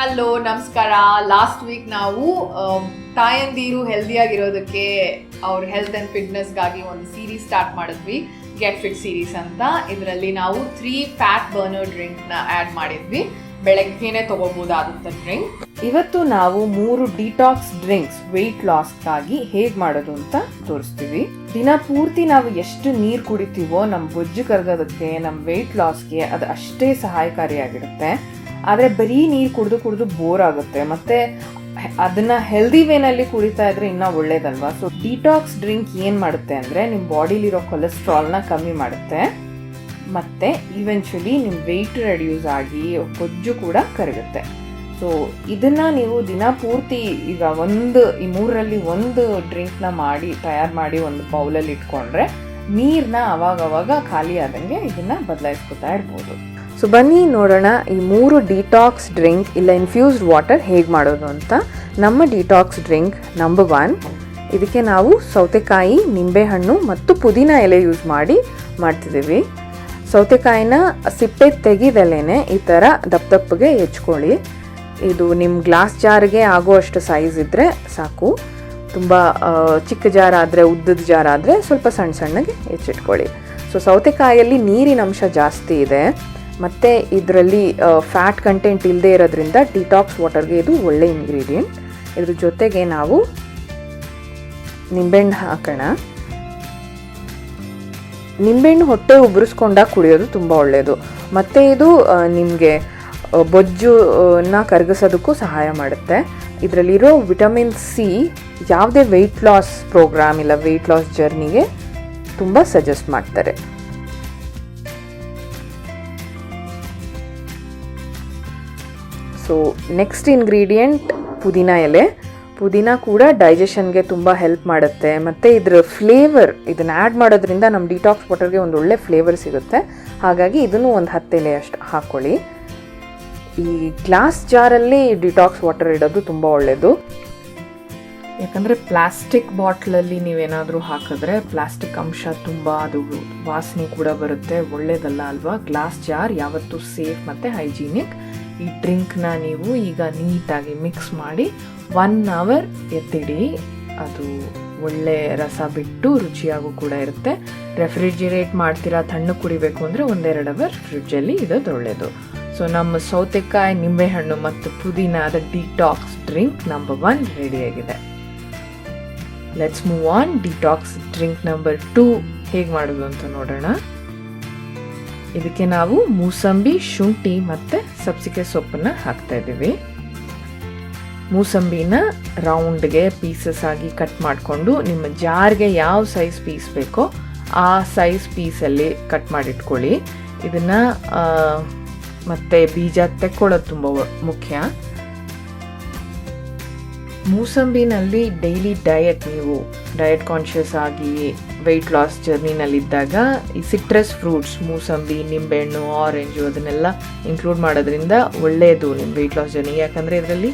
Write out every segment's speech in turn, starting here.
Hello ನಮಸ್ಕಾರ. Last week ನಾವು ತಾಯಂದಿರು ತಾಯಂದಿರು ಹೆಲ್ದಿಯಾಗಿರೋದಕ್ಕೆ ಅವ್ರ ಹೆಲ್ತ್ ಆ್ಯಂಡ್ ಫಿಟ್ನೆಸ್ಗಾಗಿ ಒಂದು ಸೀರೀಸ್ ಸ್ಟಾರ್ಟ್ ಮಾಡಿದ್ವಿ. ಗೆಟ್ ಫಿಟ್ ಸೀರೀಸ್ ಅಂತ. ಇದರಲ್ಲಿ ನಾವು ತ್ರೀ ಫ್ಯಾಟ್ ಬರ್ನರ್ ಡ್ರಿಂಕ್ನ ಆ್ಯಡ್ ಮಾಡಿದ್ವಿ. ಬೆಳಗ್ಗೆನೆ ತಗೋಬೋದಾದಂಥ ಡ್ರಿಂಕ್ ಇವತ್ತು ನಾವು ಮೂರು ಡಿಟಾಕ್ಸ್ ಡ್ರಿಂಕ್ಸ್ ವೆಯ್ಟ್ ಲಾಸ್ಗಾಗಿ ಹೇಗ್ ಮಾಡೋದು ಅಂತ ತೋರಿಸ್ತೀವಿ. ದಿನ ಪೂರ್ತಿ ನಾವು ಎಷ್ಟು ನೀರು ಕುಡಿತೀವೋ ನಮ್ಮ ಬೊಜ್ಜು ಕರಗೋದಕ್ಕೆ ನಮ್ಮ ವೆಯ್ಟ್ ಲಾಸ್ಗೆ ಅದು ಅಷ್ಟೇ ಸಹಾಯಕಾರಿಯಾಗಿರುತ್ತೆ. ಆದರೆ ಬರೀ ನೀರು ಕುಡಿದು ಕುಡಿದು ಬೋರ್ ಆಗುತ್ತೆ. ಮತ್ತೆ ಅದನ್ನ ಹೆಲ್ದಿ ವೇನಲ್ಲಿ ಕುಡಿತಾ ಇದ್ರೆ ಇನ್ನೂ ಒಳ್ಳೇದಲ್ವಾ? ಸೊ ಡಿಟಾಕ್ಸ್ ಡ್ರಿಂಕ್ ಏನು ಮಾಡುತ್ತೆ ಅಂದರೆ ನಿಮ್ಮ ಬಾಡಿಲಿರೋ ಕೊಲೆಸ್ಟ್ರಾಲ್ನ ಕಮ್ಮಿ ಮಾಡುತ್ತೆ. ಮತ್ತು ಇವೆಂಚುಲಿ ನಿಮ್ಮ ವೆಯ್ಟ್ ರೆಡ್ಯೂಸ್ ಆಗಿ ಕೊಜ್ಜು ಕೂಡ ಕರಗುತ್ತೆ. ಸೊ ಇದನ್ನು ನೀವು ದಿನ ಪೂರ್ತಿ ಈಗ ಒಂದು, ಈ ಮೂರರಲ್ಲಿ ಒಂದು ಡ್ರಿಂಕ್ನ ಮಾಡಿ, ತಯಾರು ಮಾಡಿ ಒಂದು ಬೌಲಲ್ಲಿ ಇಟ್ಕೊಂಡ್ರೆ ನೀರನ್ನ ಅವಾಗವಾಗ ಅವಾಗ ಖಾಲಿ ಆದಂಗೆ ಇದನ್ನು ಬದಲಾಯಿಸ್ಕೊತಾ ಇರ್ಬೋದು. ಸೊ ಬನ್ನಿ ನೋಡೋಣ ಈ ಮೂರು ಡಿಟಾಕ್ಸ್ ಡ್ರಿಂಕ್ ಇಲ್ಲ ಇನ್ಫ್ಯೂಸ್ಡ್ ವಾಟರ್ ಹೇಗೆ ಮಾಡೋದು ಅಂತ. ನಮ್ಮ ಡಿಟಾಕ್ಸ್ ಡ್ರಿಂಕ್ ನಂಬರ್ ಒನ್ ಇದಕ್ಕೆ ನಾವು ಸೌತೆಕಾಯಿ, ನಿಂಬೆಹಣ್ಣು ಮತ್ತು ಪುದೀನ ಎಲೆ ಯೂಸ್ ಮಾಡಿ ಮಾಡ್ತಿದ್ದೀವಿ. ಸೌತೆಕಾಯಿನ ಸಿಪ್ಪೆ ತೆಗೆದಲೇನೆ ಈ ಥರ ದಪ್ಪ ದಪ್ಪಗೆ ಹೆಚ್ಕೊಳ್ಳಿ. ಇದು ನಿಮ್ಮ ಗ್ಲಾಸ್ ಜಾರ್ಗೆ ಆಗುವಷ್ಟು ಸೈಜ್ ಇದ್ದರೆ ಸಾಕು. ತುಂಬ ಚಿಕ್ಕ ಜಾರ್ ಆದರೆ, ಉದ್ದದ ಜಾರ್ ಆದರೆ ಸ್ವಲ್ಪ ಸಣ್ಣ ಸಣ್ಣಗೆ ಹೆಚ್ಚಿಟ್ಕೊಳ್ಳಿ. ಸೊ ಸೌತೆಕಾಯಲ್ಲಿ ನೀರಿನ ಅಂಶ ಜಾಸ್ತಿ ಇದೆ. ಮತ್ತು ಇದರಲ್ಲಿ ಫ್ಯಾಟ್ ಕಂಟೆಂಟ್ ಇಲ್ಲದೆ ಇರೋದ್ರಿಂದ ಡಿಟಾಕ್ಸ್ ವಾಟರ್ಗೆ ಇದು ಒಳ್ಳೆ ಇಂಗ್ರೀಡಿಯೆಂಟ್ ಇದ್ರ ಜೊತೆಗೆ ನಾವು ನಿಂಬೆಹಣ್ಣು ಹಾಕೋಣ. ನಿಂಬೆಹಣ್ಣು ಹೊಟ್ಟೆ ಉಬ್ಬರಿಸ್ಕೊಂಡಾಗ ಕುಡಿಯೋದು ತುಂಬ ಒಳ್ಳೆಯದು ಮತ್ತು ಇದು ನಿಮಗೆ ಬೊಜ್ಜುನ ಕರಗಿಸೋದಕ್ಕೂ ಸಹಾಯ ಮಾಡುತ್ತೆ. ಇದರಲ್ಲಿರೋ ವಿಟಮಿನ್ ಸಿ ಯಾವುದೇ ವೆಯ್ಟ್ ಲಾಸ್ ಪ್ರೋಗ್ರಾಮ್ ಇಲ್ಲ ವೆಯ್ಟ್ ಲಾಸ್ ಜರ್ನಿಗೆ ತುಂಬ ಸಜೆಸ್ಟ್ ಮಾಡ್ತಾರೆ. ಸೊ ನೆಕ್ಸ್ಟ್ ಇಂಗ್ರೀಡಿಯೆಂಟ್ ಪುದೀನ ಎಲೆ. ಪುದೀನ ಕೂಡ ಡೈಜೆಷನ್ಗೆ ತುಂಬ ಹೆಲ್ಪ್ ಮಾಡುತ್ತೆ. ಮತ್ತು ಇದರ ಫ್ಲೇವರ್ ಇದನ್ನು ಆ್ಯಡ್ ಮಾಡೋದ್ರಿಂದ ನಮ್ಮ ಡಿಟಾಕ್ಸ್ ವಾಟರ್ಗೆ ಒಂದು ಒಳ್ಳೆ ಫ್ಲೇವರ್ ಸಿಗುತ್ತೆ. ಹಾಗಾಗಿ ಇದನ್ನು ಒಂದು ಹತ್ತೆಲೆ ಅಷ್ಟು ಹಾಕ್ಕೊಳ್ಳಿ ಈ ಗ್ಲಾಸ್ ಜಾರಲ್ಲಿ ಡಿಟಾಕ್ಸ್ ವಾಟರ್ ಇಡೋದು ತುಂಬ ಒಳ್ಳೆಯದು ಯಾಕಂದರೆ ಪ್ಲಾಸ್ಟಿಕ್ ಬಾಟ್ಲಲ್ಲಿ ನೀವೇನಾದರೂ ಹಾಕಿದ್ರೆ ಪ್ಲಾಸ್ಟಿಕ್ ಅಂಶ ತುಂಬ ಅದು ವಾಸನೆ ಕೂಡ ಬರುತ್ತೆ, ಒಳ್ಳೇದಲ್ಲ ಅಲ್ವಾ? ಗ್ಲಾಸ್ ಜಾರ್ ಯಾವತ್ತೂ ಸೇಫ್ ಮತ್ತು ಹೈಜೀನಿಕ್ ಈ ಡ್ರಿಂಕ್ನ ನೀವು ಈಗ ನೀಟಾಗಿ ಮಿಕ್ಸ್ ಮಾಡಿ ಒನ್ ಅವರ್ ಎತ್ತಿಡಿ. ಅದು ಒಳ್ಳೆ ರಸ ಬಿಟ್ಟು ರುಚಿಯಾಗೂ ಕೂಡ ಇರುತ್ತೆ. ರೆಫ್ರಿಜಿರೇಟ್ ಮಾಡ್ತೀರಾ ತಣ್ಣಗೆ ಕುಡಿಬೇಕು ಅಂದರೆ ಒಂದೆರಡು ಅವರ್ ಫ್ರಿಡ್ಜಲ್ಲಿ ಇಡೋದು ಒಳ್ಳೆಯದು ಸೊ ನಮ್ಮ ಸೌತೆಕಾಯಿ, ನಿಂಬೆಹಣ್ಣು ಮತ್ತು ಪುದೀನಾದ ಡಿಟಾಕ್ಸ್ ಡ್ರಿಂಕ್ ನಂಬರ್ ಒನ್ ರೆಡಿಯಾಗಿದೆ let's move on detox drink number two ಹೇಗೆ ಮಾಡೋದು ಅಂತ ನೋಡೋಣ. ಇದಕ್ಕೆ ನಾವು ಮೂಸಂಬಿ, ಶುಂಠಿ ಮತ್ತು ಸಬ್ಸಿಗೆ ಸೊಪ್ಪನ್ನ ಹಾಕ್ತಾ ಇದ್ದೀವಿ. ಮೂಸಂಬಿನ ರೌಂಡ್ಗೆ ಪೀಸಸ್ ಆಗಿ ಕಟ್ ಮಾಡಿಕೊಂಡು ನಿಮ್ಮ ಜಾರ್ಗೆ ಯಾವ ಸೈಜ್ ಪೀಸ್ ಬೇಕೋ ಆ ಸೈಜ್ ಪೀಸಲ್ಲಿ ಕಟ್ ಮಾಡಿಟ್ಕೊಳ್ಳಿ. ಇದನ್ನು ಮತ್ತು ಬೀಜ ತೆಕ್ಕೊಳ್ಳೋದು ತುಂಬ ಮುಖ್ಯ. ಮೂಸಂಬಿನಲ್ಲಿ ಡೈಲಿ ಡಯಟ್ ನೀವು ಡಯಟ್ ಕಾನ್ಷಿಯಸ್ ಆಗಿ ವೆಯ್ಟ್ ಲಾಸ್ ಜರ್ನಿನಲ್ಲಿದ್ದಾಗ ಈ ಸಿಟ್ರಸ್ ಫ್ರೂಟ್ಸ್ ಮೂಸಂಬಿ, ನಿಂಬೆಹಣ್ಣು ಆರೆಂಜು ಅದನ್ನೆಲ್ಲ ಇನ್ಕ್ಲೂಡ್ ಮಾಡೋದ್ರಿಂದ ಒಳ್ಳೆಯದು ನಿಮ್ಮ ವೆಯ್ಟ್ ಲಾಸ್ ಜರ್ನಿ ಯಾಕಂದರೆ ಇದರಲ್ಲಿ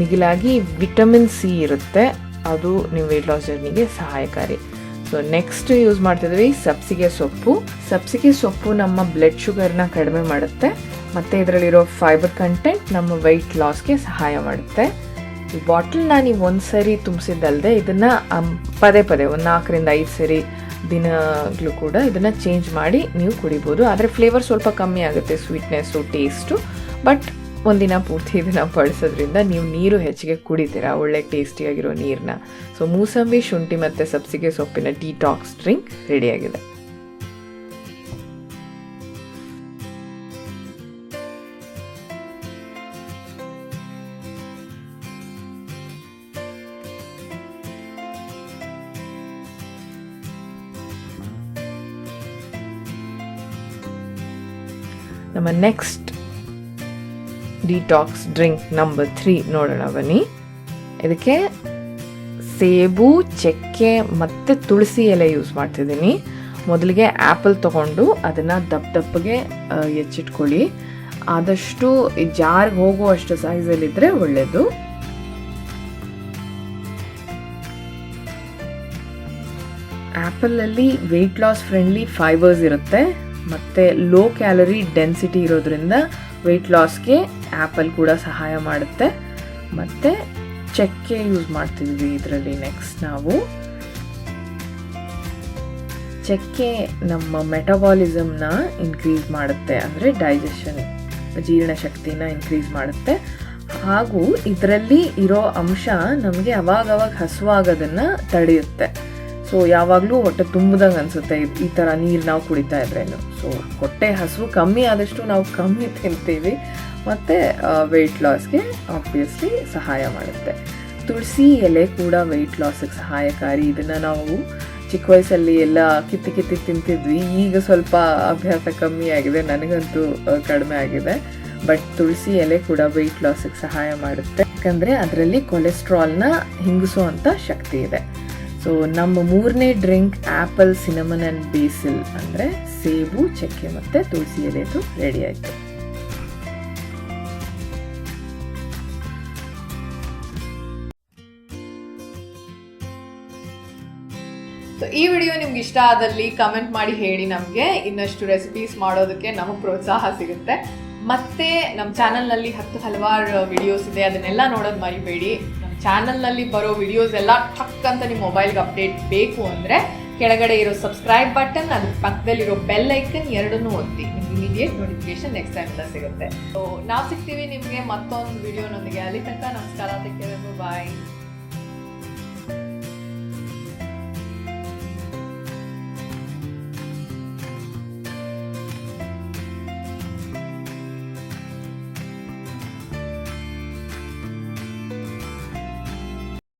ಮಿಗಿಲಾಗಿ ವಿಟಮಿನ್ ಸಿ ಇರುತ್ತೆ. ಅದು ನಿಮ್ಮ ವೆಯ್ಟ್ ಲಾಸ್ ಜರ್ನಿಗೆ ಸಹಾಯಕಾರಿ. ಸೊ ನೆಕ್ಸ್ಟ್ ಯೂಸ್ ಮಾಡ್ತಿದ್ವಿ ಸಬ್ಸಿಗೆ ಸೊಪ್ಪು. ಸಬ್ಸಿಗೆ ಸೊಪ್ಪು ನಮ್ಮ ಬ್ಲಡ್ ಶುಗರ್ನ ಕಡಿಮೆ ಮಾಡುತ್ತೆ. ಮತ್ತು ಇದರಲ್ಲಿರೋ ಫೈಬರ್ ಕಂಟೆಂಟ್ ನಮ್ಮ ವೆಯ್ಟ್ ಲಾಸ್ಗೆ ಸಹಾಯ ಮಾಡುತ್ತೆ. ಈ ಬಾಟಲ್ನ ನೀವು ಒಂದು ಸರಿ ತುಂಬಿಸಿದ್ದಲ್ಲದೆ ಇದನ್ನು ಪದೇ ಪದೇ ಒಂದು ನಾಲ್ಕರಿಂದ ಐದು ಸರಿ ದಿನಗಳು ಕೂಡ ಇದನ್ನು ಚೇಂಜ್ ಮಾಡಿ ನೀವು ಕುಡಿಬೋದು. ಆದರೆ ಫ್ಲೇವರ್ ಸ್ವಲ್ಪ ಕಮ್ಮಿ ಆಗುತ್ತೆ ಸ್ವೀಟ್ನೆಸ್ಸು ಟೇಸ್ಟು ಬಟ್ ಒಂದಿನ ಪೂರ್ತಿ ಇದನ್ನು ಬಳಸೋದ್ರಿಂದ ನೀವು ನೀರು ಹೆಚ್ಚಿಗೆ ಕುಡಿತೀರಾ, ಒಳ್ಳೆ ಟೇಸ್ಟಿಯಾಗಿರೋ ನೀರನ್ನ ಸೊ ಮೂಸಂಬಿ, ಶುಂಠಿ ಮತ್ತು ಸಬ್ಸಿಗೆ ಸೊಪ್ಪಿನ ಟಾಕ್ಸ್ ಡ್ರಿಂಕ್ ರೆಡಿಯಾಗಿದೆ ನಮ್ಮ next detox drink number three ನೋಡೋಣ ಬನ್ನಿ. ಇದಕ್ಕೆ ಸೇಬು, ಚಕ್ಕೆ ಮತ್ತು ತುಳಸಿ ಎಲೆ ಯೂಸ್ ಮಾಡ್ತಿದ್ದೀನಿ. ಮೊದಲಿಗೆ ಆ್ಯಪಲ್ ತೊಗೊಂಡು ಅದನ್ನು ದಪ್ಪ ದಪ್ಪಗೆ ಹೆಚ್ಚಿಟ್ಕೊಳ್ಳಿ. ಆದಷ್ಟು ಜಾರ್ಗೆ ಹೋಗುವಷ್ಟು ಸೈಜಲ್ಲಿದ್ದರೆ ಒಳ್ಳೆಯದು ಆ್ಯಪಲಲ್ಲಿ ವೆಯ್ಟ್ ಲಾಸ್ ಫ್ರೆಂಡ್ಲಿ ಫೈಬರ್ಸ್ ಇರುತ್ತೆ. ಮತ್ತು ಲೋ ಕ್ಯಾಲರಿ ಡೆನ್ಸಿಟಿ ಇರೋದ್ರಿಂದ ವೆಯ್ಟ್ ಲಾಸ್ಗೆ ಆ್ಯಪಲ್ ಕೂಡ ಸಹಾಯ ಮಾಡುತ್ತೆ. ಮತ್ತು ಚಕ್ಕೆ ಯೂಸ್ ಮಾಡ್ತಿದ್ವಿ ಇದರಲ್ಲಿ ನೆಕ್ಸ್ಟ್ ನಾವು. ಚಕ್ಕೆ ನಮ್ಮ ಮೆಟಬಾಲಿಸಮ್ನ ಇನ್ಕ್ರೀಸ್ ಮಾಡುತ್ತೆ, ಅಂದರೆ ಡೈಜೆಷನ್ ಜೀರ್ಣಶಕ್ತಿನ ಇನ್ಕ್ರೀಸ್ ಮಾಡುತ್ತೆ. ಹಾಗೂ ಇದರಲ್ಲಿ ಇರೋ ಅಂಶ ನಮಗೆ ಅವಾಗವಾಗ ಹಸುವಾಗೋದನ್ನು ತಡೆಯುತ್ತೆ. ಸೊ ಯಾವಾಗಲೂ ಹೊಟ್ಟೆ ತುಂಬ್ದಂಗೆ ಅನಿಸುತ್ತೆ. ಈ ಥರ ನೀರು ನಾವು ಕುಡಿತಾ ಇದ್ರೇನು. ಸೊ ಹೊಟ್ಟೆ ಹಸಿವು ಕಮ್ಮಿ ಆದಷ್ಟು ನಾವು ಕಮ್ಮಿ ತಿಂತೀವಿ. ಮತ್ತು ವೆಯ್ಟ್ ಲಾಸ್ಗೆ ಆಬ್ವಿಯಸ್ಲಿ ಸಹಾಯ ಮಾಡುತ್ತೆ. ತುಳಸಿ ಎಲೆ ಕೂಡ ವೆಯ್ಟ್ ಲಾಸಿಗೆ ಸಹಾಯಕಾರಿ. ಇದನ್ನು ನಾವು ಚಿಕ್ಕ ವಯಸ್ಸಲ್ಲಿ ಎಲ್ಲ ಕಿತ್ತಿ ಕಿತ್ತಿ ತಿಂತಿದ್ವಿ. ಈಗ ಸ್ವಲ್ಪ ಅಭ್ಯಾಸ ಕಮ್ಮಿ ಆಗಿದೆ. ನನಗಂತೂ ಕಡಿಮೆ ಆಗಿದೆ. ಬಟ್ ತುಳಸಿ ಎಲೆ ಕೂಡ ವೆಯ್ಟ್ ಲಾಸಿಗೆ ಸಹಾಯ ಮಾಡುತ್ತೆ. ಯಾಕಂದರೆ, ಅದರಲ್ಲಿ ಕೊಲೆಸ್ಟ್ರಾಲ್ನ ಹಿಂಗಿಸುವಂಥ ಶಕ್ತಿ ಇದೆ. ಸೊ ನಮ್ಮ ಮೂರನೇ drink apple cinnamon and basil ಅಂದರೆ ಸೇಬು, ಚಕ್ಕೆ ಮತ್ತು ತುಳಸಿ ಎಲೆದು ರೆಡಿ ಆಯಿತು. ಸೊ ಈ ವಿಡಿಯೋ ನಿಮ್ಗೆ ಇಷ್ಟ ಆದಲ್ಲಿ ಕಮೆಂಟ್ ಮಾಡಿ ಹೇಳಿ ನಮಗೆ. ಇನ್ನಷ್ಟು ರೆಸಿಪೀಸ್ ಮಾಡೋದಕ್ಕೆ ನಮಗೆ ಪ್ರೋತ್ಸಾಹ ಸಿಗುತ್ತೆ. ಮತ್ತೆ ನಮ್ಮ ಚಾನಲ್ನಲ್ಲಿ ಹತ್ತು ಹಲವಾರು ವಿಡಿಯೋಸ್ ಇದೆ. ಅದನ್ನೆಲ್ಲ ನೋಡೋದು ಮರಿಬೇಡಿ. ಚಾನಲ್ನಲ್ಲಿ ಬರೋ ವಿಡಿಯೋಸ್ ಎಲ್ಲ ಟಕ್ ಅಂತ ನಿಮ್ಮ ಮೊಬೈಲ್ಗೆ ಅಪ್ಡೇಟ್ ಬೇಕು ಅಂದರೆ ಕೆಳಗಡೆ ಇರೋ ಸಬ್ಸ್ಕ್ರೈಬ್ ಬಟನ್ ಅದ್ರ ಪಕ್ಕದಲ್ಲಿರೋ ಬೆಲ್ ಐಕನ್ ಎರಡನ್ನೂ ಒತ್ತಿ. ನಿಮ್ಗೆ ಇಮಿಡಿಯೇಟ್ ನೋಟಿಫಿಕೇಶನ್ ನೆಕ್ಸ್ಟ್ ಟೈಮ್ ಅಂತ ಸಿಗುತ್ತೆ. ಸೊ ನಾವು ಸಿಗ್ತೀವಿ ನಿಮಗೆ ಮತ್ತೊಂದು ವಿಡಿಯೋನೊಂದಿಗೆ ಅಲ್ಲಿ ತನಕ ನಮಸ್ಕಾರ ಬಾಯ್